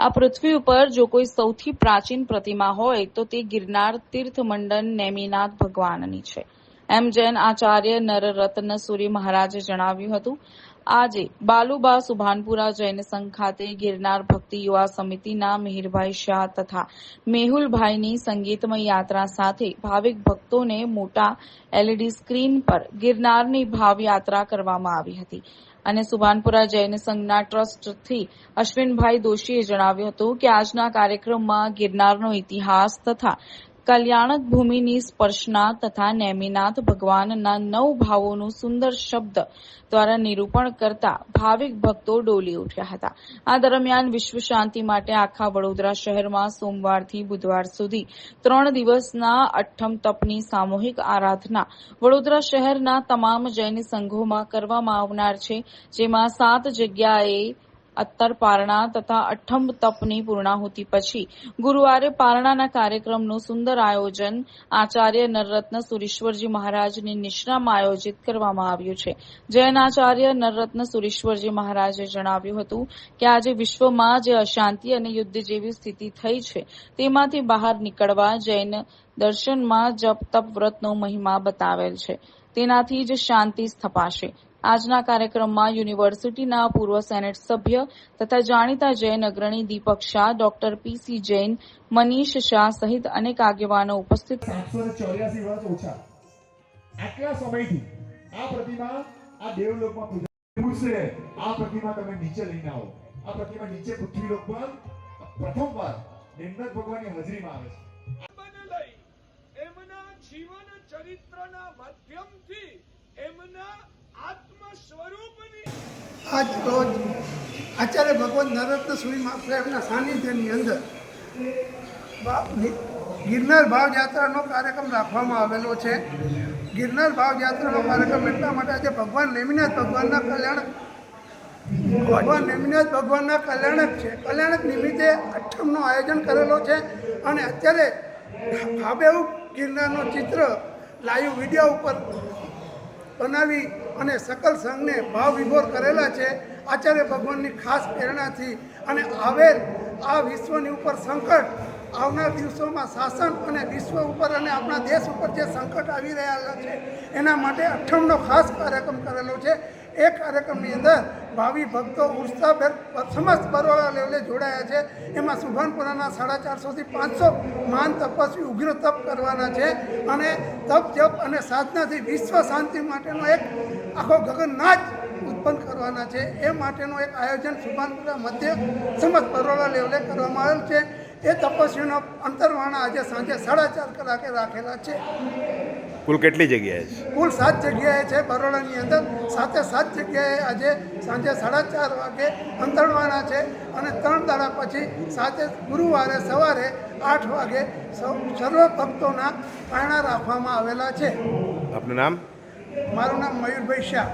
આ પૃથ્વી ઉપર જો કોઈ સૌથી પ્રાચીન પ્રતિમા હોય, તો તે ગિરનાર તીર્થ મંડન નેમિનાથ ભગવાનની છે. એમ જૈન આચાર્ય નરરત્ન સુરી મહારાજે જણાવ્યું હતું આજે બાલુબા સુભાનપુરા જૈન સંઘ ખાતે ગિરનાર ભક્તિ યુવા સમિતિના મિહિરભાઈ શાહ તથા મેહુલભાઈની સંગીતમય યાત્રા સાથે ભાવિક ભક્તોને મોટા એલઈડી સ્ક્રીન પર ગિરનારની ભાવ યાત્રા કરવામાં આવી હતી. અને સુભાનપુરા જૈન સંઘના ટ્રસ્ટથી અશ્વિનભાઈ દોશીએ જણાવ્યું હતું કે આજના કાર્યક્રમમાં ગિરનારનો ઇતિહાસ તથા કલ્યાણક ભૂમિની સ્પર્શના તથા નેમિનાથ ભગવાનના નવ ભાવોનું સુંદર શબ્દ દ્વારા નિરૂપણ કરતા ભાવિક ભક્તો ડોલી ઉઠ્યા હતા. આ દરમિયાન વિશ્વ શાંતિ માટે આખા વડોદરા શહેરમાં સોમવારથી બુધવાર સુધી ત્રણ દિવસના અઠ્ઠમ તપની સામૂહિક આરાધના વડોદરા શહેરના તમામ જૈન સંઘોમાં કરવામાં આવનાર છે, જેમાં સાત જગ્યાએ અત્તર પારણા તથા અઠ્ઠમ તપની પૂર્ણાહુતિ પછી ગુરુવારે પારણાના કાર્યક્રમનું સુંદર આયોજન આચાર્ય નરરત્ન સુરેશ્વરજી મહારાજની નિશ્રામાં આયોજિત કરવામાં આવ્યું છે. જૈન આચાર્ય નરરત્ન સુરેશ્વરજી મહારાજે જણાવ્યું હતું કે આજે વિશ્વમાં જે અશાંતિ અને યુદ્ધ જેવી સ્થિતિ થઈ છે, તેમાંથી બહાર નીકળવા જૈન દર્શનમાં જપ, તપ, વ્રતનો મહિમા બતાવેલ છે. તેનાથી જ શાંતિ સ્થપાશે. આજના કાર્યક્રમમાં યુનિવર્સિટીના પૂર્વ સેનેટ સભ્ય તથા જાણીતા જૈન અગ્રણી Deepak Shah doctor P C Manish Manish Shah અનેક આગેવાનો ઉપસ્થિત સાતસો ને ચોર્યાસી વર્ષ ઓછા. આટલા સમયથી આ પ્રતિમા આ દેવલોકમાં પૂજા પૂછશે આ પ્રતિમા તમે નીચે લઈને આવો. આ પ્રતિમા નીચે પૃથ્વીલોક પર પ્રથમવાર નિર્મલ ભગવાનની હાજરીમાં આવે છે. એમના જીવન ચરિત્રના માધ્યમથી એમના આત્મ સ્વરૂપની આજ રોજ આચાર્ય ભગવાન નરત્ન સુરી સાહેબના સાનિધ્યની અંદર ગિરનાર ભાવ યાત્રાનો કાર્યક્રમ રાખવામાં આવેલો છે. ગિરનાર ભાવ યાત્રાનો કાર્યક્રમ એટલા માટે આજે ભગવાન નેમિનાથ ભગવાનના કલ્યાણ ભગવાન નેમિનાથ ભગવાનના કલ્યાણક છે. કલ્યાણક નિમિત્તે અઠમનું આયોજન કરેલો છે અને અત્યારે ભાબેવ ગિરનારનો ચિત્ર લાઈવ વીડિયો ઉપર બનાવી અને સકલ સંઘને ભાવ વિભોર કરેલા છે. આચાર્ય ભગવાનની ખાસ પ્રેરણાથી અને આવેલ આ વિશ્વની ઉપર સંકટ આવનાર દિવસોમાં શાસન અને વિશ્વ ઉપર અને આપણા દેશ ઉપર જે સંકટ આવી રહ્યા છે, એના માટે અઠ્ઠાણનો ખાસ કાર્યક્રમ કરેલો છે. એ કાર્યક્રમની અંદર ભાવિ ભક્તો ઉત્સાહભેર સમસ્ત બરોડા લેવલે જોડાયા છે. એમાં સુભાનપુરાના સાડા ચારસોથી પાંચસો મહાન તપસ્વી ઉગ્ર તપ કરવાના છે અને તપ, જપ અને સાધનાથી વિશ્વ શાંતિ માટેનો એક આખો ગગનનાથ ઉત્પન્ન કરવાના છે. એ માટેનું એક આયોજન સુભાનપુરા મધ્ય સમસ્ત બરોડા લેવલે કરવામાં આવેલ છે. એ તપસ્વીનો અંતરવાણા આજે સાંજે સાડા ચાર કલાકે રાખેલા છે. કુલ કેટલી જગ્યાએ છે? કુલ સાત જગ્યાએ છે બરોડાની અંદર. સાથે સાત જગ્યાએ આજે સાંજે સાડા ચાર વાગે અંતરવાના છે અને ત્રણ દાડા પછી સાથે ગુરુવારે સવારે આઠ વાગે સર્વ ભક્તોના પારણા રાખવામાં આવેલા છે. આપનું નામ? મારું નામ મયુરભાઈ શાહ.